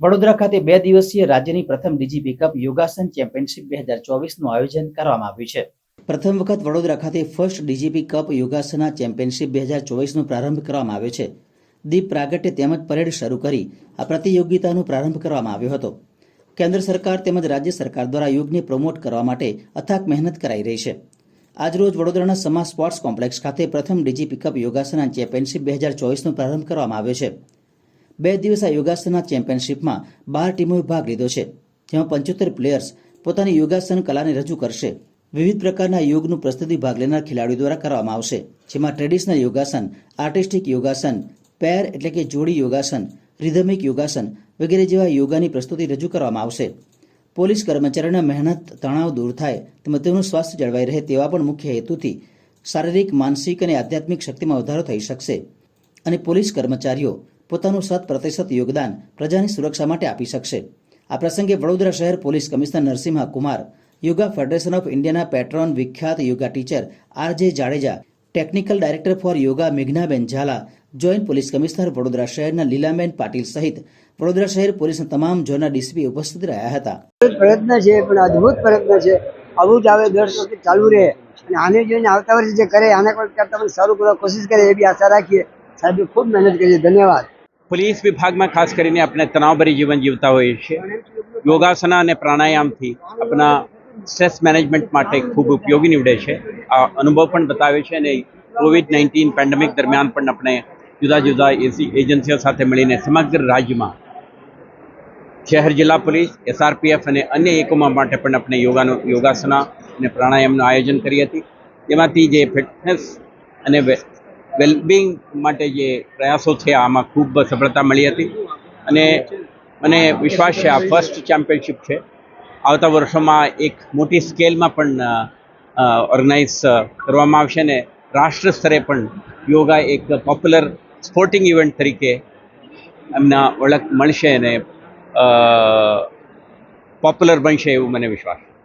વડોદરા ખાતે બે દિવસીય રાજ્યની પ્રથમ ડીજીપી કપ યોગાસન ચેમ્પિયનશિપ બે હજાર ચોવીસનું આયોજન કરવામાં આવ્યું છે. પ્રથમ વખત વડોદરા ખાતે first DGP cup Yogasana championship બે હજાર ચોવીસનો પ્રારંભ કરવામાં આવ્યો છે. દીપ પ્રાગટ્ય તેમજ પરેડ શરૂ કરી આ પ્રતિયોગિતાનો પ્રારંભ કરવામાં આવ્યો હતો. કેન્દ્ર સરકાર તેમજ રાજ્ય સરકાર દ્વારા યોગને પ્રમોટ કરવા માટે અથાક મહેનત કરાઈ રહી છે. આજરોજ વડોદરાના સમા સ્પોર્ટ્સ કોમ્પ્લેક્સ ખાતે પ્રથમ ડીજીપી કપ યોગાસના ચેમ્પિયનશિપ બે હજાર ચોવીસનો પ્રારંભ કરવામાં આવ્યો છે. બે દિવસ આ યોગાસનના ચેમ્પિયનશિપમાં બાર ટીમોએ ભાગ લીધો છે. જેમાં પંચોતેર પ્લેયર્સ પોતાની યોગાસન કલાને રજૂ કરશે. વિવિધ પ્રકારના યોગનું પ્રસ્તુતિ ભાગ લેનાર ખેલાડીઓ દ્વારા કરવામાં આવશે. જેમાં ટ્રેડિશનલ યોગાસન, આર્ટિસ્ટિક યોગાસન, પેર એટલે કે જોડી યોગાસન, રિધમિક યોગાસન વગેરે જેવા યોગાની પ્રસ્તુતિ રજૂ કરવામાં આવશે. પોલીસ કર્મચારીઓના મહેનત, તણાવ દૂર થાય તેમજ તેમનું સ્વાસ્થ્ય જળવાઈ રહે તેવા પણ મુખ્ય હેતુથી શારીરિક, માનસિક અને આધ્યાત્મિક શક્તિમાં વધારો થઈ શકશે. અને પોલીસ કર્મચારીઓ પોતાનું શત પ્રતિશત યોગદાન પ્રજાની સુરક્ષા માટે આપી શકશે. આ પ્રસંગે વડોદરા શહેર police commissioner Narasimha Kumar, yoga federation of ઇન્ડિયાના પેટ્રોન વિખ્યાત yoga teacher R Jadeja, technical director for yoga Meghnaben Zala, joint police commissioner Vadodara શહેરના લીલાબેન પાટીલ સહિત વડોદરા શહેર પોલીસના તમામ ઝોનના ડીસીપી ઉપસ્થિત રહ્યા હતા. પ્રયત્ન છે, પણ અદ્ભુત પ્રયત્ન છે. આવું જ આવે દર વખતે ચાલુ રહે અને આને જોઈને આવતા વર્ષે જે કરે, આને પણ સારું કરવા કોશિશ કરે એવી આશા રાખીએ. સાહેબે, ખૂબ મહેનત કરી ધન્યવાદ. પોલીસ વિભાગમાં ખાસ કરીને આપણે તણાવભરી જીવન જીવતા હોઈએ છીએ. યોગાસના અને પ્રાણાયામથી આપણા સ્ટ્રેસ મેનેજમેન્ટ માટે ખૂબ ઉપયોગી નીવડે છે. આ અનુભવ પણ બતાવે છે અને કોવિડ નાઇન્ટીન પેન્ડેમિક દરમિયાન પણ આપણે જુદા જુદા એજન્સીઓ સાથે મળીને સમગ્ર રાજ્યમાં શહેર જિલ્લા પોલીસ, એસઆરપીએફ અને અન્ય એકમો માટે પણ આપણે યોગાનું, યોગાસના અને પ્રાણાયામનું આયોજન કરી હતી. તેમાંથી જે ફિટનેસ અને વેલબિંગ માટે જે પ્રયાસો છે, આમાં ખૂબ સફળતા મળી હતી. અને મને વિશ્વાસ છે, આ ફર્સ્ટ ચેમ્પિયનશિપ છે. આવતા વર્ષોમાં એક મોટી સ્કેલમાં પણ ઓર્ગેનાઇઝ કરવામાં આવશે અને રાષ્ટ્ર સ્તરે પણ યોગા એક પોપ્યુલર સ્પોર્ટિંગ ઇવેન્ટ તરીકે એમના ઓળખ મળશે અને પોપ્યુલર બનશે એવું મને વિશ્વાસ છે.